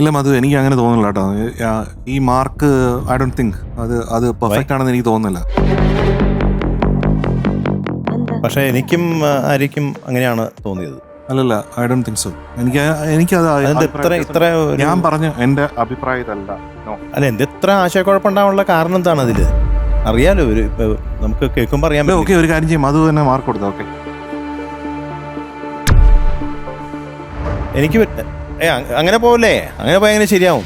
ഇല്ല മധു എനിക്ക് അങ്ങനെ തോന്നുന്നില്ല കേട്ടോ. ഈ മാർക്ക് ഐ ഡോണ്ട് തിങ്ക് അത് അത് പെർഫെക്റ്റ് ആണെന്ന് എനിക്ക് തോന്നുന്നില്ല. പക്ഷേ എനിക്കും ആയിരിക്കും അങ്ങനെയാണ് തോന്നിയത്. അല്ലല്ല ഐ ഡോണ്ട് തിങ്ക് സോ എനിക്ക് എനിക്കത് അതെന്ത് ഇത്ര ഇത്ര ഞാൻ പറഞ്ഞു എന്റെ അഭിപ്രായത്തല്ല No. അല്ല എന്ത് ഇത്ര ആശയക്കുഴപ്പമുണ്ടാവാനുള്ള കാരണം എന്താണ് അതിൽ? അറിയാലോ ഒരു ഇപ്പൊ നമുക്ക് കേൾക്കുമ്പോൾ അറിയാൻ ഓക്കെ ഒരു കാര്യം ചെയ്യും. അത് തന്നെ മാർക്ക് കൊടുത്തു ഓക്കെ എനിക്ക് പറ്റ- ഏ അങ്ങനെ പോവല്ലേ? അങ്ങനെ പോയാൽ എങ്ങനെ ശരിയാവും?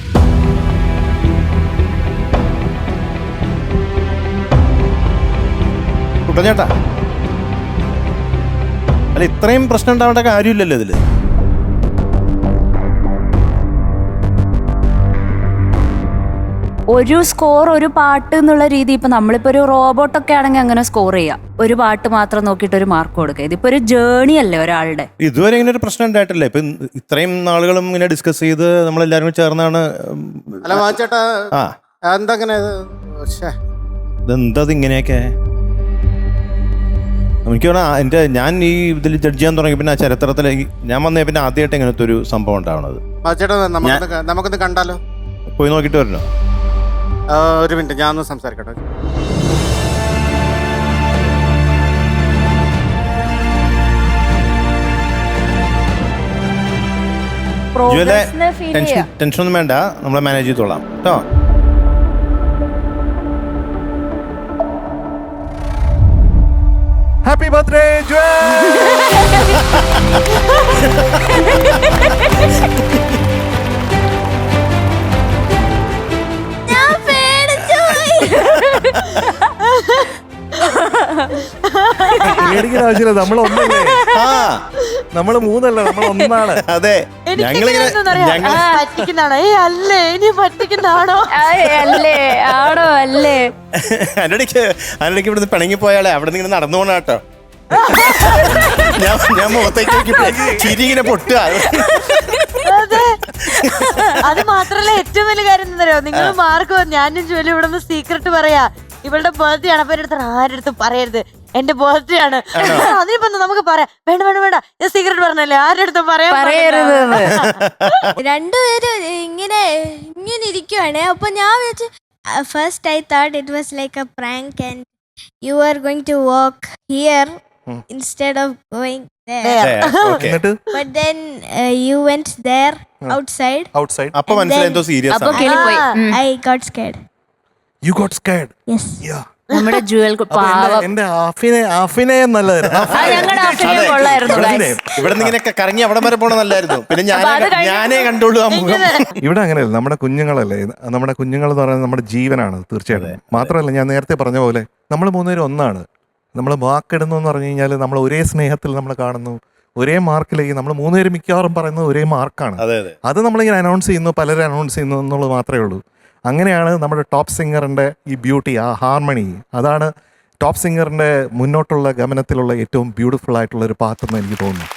കുട്ടഞ്ഞേട്ടാ അല്ല ഇത്രയും പ്രശ്നം ഉണ്ടാവേണ്ട കാര്യമില്ലല്ലോ ഇതിൽ. ഒരു സ്കോർ ഒരു പാട്ട് എന്നുള്ള രീതി ഇപ്പൊ നമ്മളിപ്പോ ഒരു റോബോട്ടൊക്കെ ആണെങ്കിൽ അങ്ങനെ സ്കോർ ചെയ്യാം. ഒരു പാട്ട് മാത്രം നോക്കിയിട്ട് ഒരു മാർക്ക് കൊടുക്കുക. ഇതിപ്പോ ഒരു ജേണി അല്ലേ ഒരാളുടെ? ഇതുവരെ ഇങ്ങനെ ഒരു പ്രശ്നം ഉണ്ടായിട്ടില്ല. ഇപ്പൊ ഇത്രയും നാളുകളും ഇങ്ങനെ ഡിസ്കസ് ചെയ്ത് നമ്മളെല്ലാരും കൂടി ചേർന്നാണ് അല്ല വാച്ചേട്ടാ ആ. എന്തങ്ങനെ. ഇതെന്താ ഇങ്ങനെയൊക്കെ എനിക്ക് തോന്നാ എന്റെ ഞാൻ ഈ ഇതിൽ ജഡ്ജ് ചെയ്യാൻ തുടങ്ങി പിന്നെ ആ ചരിത്രത്തിൽ ഞാൻ വന്നേ പിന്നെ ആദ്യമായിട്ട് ഇങ്ങനത്തെ ഒരു സംഭവം ഉണ്ടാവണത്. നമുക്കൊന്ന് കണ്ടാലോ? പോയി നോക്കിയിട്ട് വരണോ? ഒരു മിനിറ്റ് ഞാൻ ഒന്ന് സംസാരിക്കട്ടെ ജുവലെ ടെൻഷൻ ഒന്നും വേണ്ട. നമ്മളെ മാനേജ് ചെയ്തോളാം. കേട്ടോ ഹാപ്പി ബർത്ത്ഡേ പേടിക്കുന്ന ആവശ്യമില്ല. നമ്മൾ ഒന്നല്ലേ? ആ. നമ്മൾ മൂന്നല്ല നമ്മൾ ഒന്നാണ്. അതെ. ഞങ്ങളിങ്ങനെ ഞങ്ങൾ പറ്റിക്കുന്നതാണോ. ഏ അല്ലേ? ഇനി പറ്റിക്കുന്നതാണോ? ആയ്, അല്ലേ? ആണോ? അല്ലേ? അതിനിടയ്ക്ക് അതിനിടയ്ക്ക് ഇവിടുന്ന് പിണങ്ങി പോയാളെ അവിടെ നിന്ന് ഇങ്ങനെ നടന്നു പോണ കേട്ടോ. ഞാൻ ഞാൻ മുഖത്തേക്ക് നോക്കിയപ്പോ ചിരി ഇങ്ങനെ പൊട്ടുക. അതെ. അത് മാത്രല്ല ഏറ്റവും വലിയ കാര്യം എന്താ നിങ്ങൾ മാർക്ക് ഞാനും ജോലി ഇവിടെ നിന്ന് സീക്രട്ട് പറയാ. ഇവളുടെ ബർത്ത്ഡേ ആണ്. അപ്പൊ എന്റെ അടുത്ത് ആരുടെ അടുത്തും പറയരുത്. എന്റെ ബർത്ത്ഡേ ആണ്. അതിനിപ്പോ നമുക്ക് പറയാം. വേണ്ട വേണ്ട വേണ്ട. ഞാൻ സീക്രട്ട് പറഞ്ഞല്ലേ? ആരുടെ അടുത്തും പറയാൻ പറയരുത്. രണ്ടുപേരും ഇങ്ങനെ ഇങ്ങനെ ഇരിക്കുവാണ്. അപ്പൊ ഞാൻ വിചാരിച്ചു first I thought it was like a prank and you are going to walk here instead of going but then you went there outside outside അപ്പൊ മനസ്സിലായി എന്തോ സീരിയസ് ആണ്. I got scared you got scared നമ്മുടെ ജുവൽ എന്റെ ആഫിനെ ആഫിനെ ഇവിടെ. ഇങ്ങനെയൊക്കെ കറങ്ങി അവിടെ വരെ പോണ നല്ലായിരുന്നു. പിന്നെ ഞാനേ കണ്ടോളൂ ആ മുഖം. ഇവിടെ അങ്ങനെയല്ല. നമ്മുടെ കുഞ്ഞുങ്ങളല്ലേ? നമ്മുടെ കുഞ്ഞുങ്ങൾ എന്ന് പറയുന്നത് നമ്മുടെ ജീവനാണ് തീർച്ചയായിട്ടും. മാത്രമല്ല ഞാൻ നേരത്തെ പറഞ്ഞ പോലെ നമ്മൾ മൂന്നുപേരും ഒന്നാണ്. നമ്മൾ വാക്കിടുന്നു എന്ന് പറഞ്ഞു കഴിഞ്ഞാൽ നമ്മൾ ഒരേ സ്നേഹത്തിൽ നമ്മൾ കാണുന്നു. ഒരേ മാർക്കിലേക്ക് നമ്മൾ മൂന്നുപേരും മിക്കവാറും പറയുന്നത് ഒരേ മാർക്കാണ്. അതെ അതെ. അത് നമ്മളിങ്ങനെ അനൗൺസ് ചെയ്യുന്നു പലരും അനൗൺസ് ചെയ്യുന്നു എന്നുള്ളത് മാത്രമേ ഉള്ളൂ. അങ്ങനെയാണ് നമ്മുടെ ടോപ്പ് സിംഗറിന്റെ ഈ ബ്യൂട്ടി ആ ഹാർമണി അതാണ് ടോപ്പ് സിംഗറിന്റെ മുന്നോട്ടുള്ള ഗമനത്തിലുള്ള ഏറ്റവും ബ്യൂട്ടിഫുൾ ആയിട്ടുള്ള ഒരു പാത്തെന്ന് എനിക്ക് തോന്നുന്നു.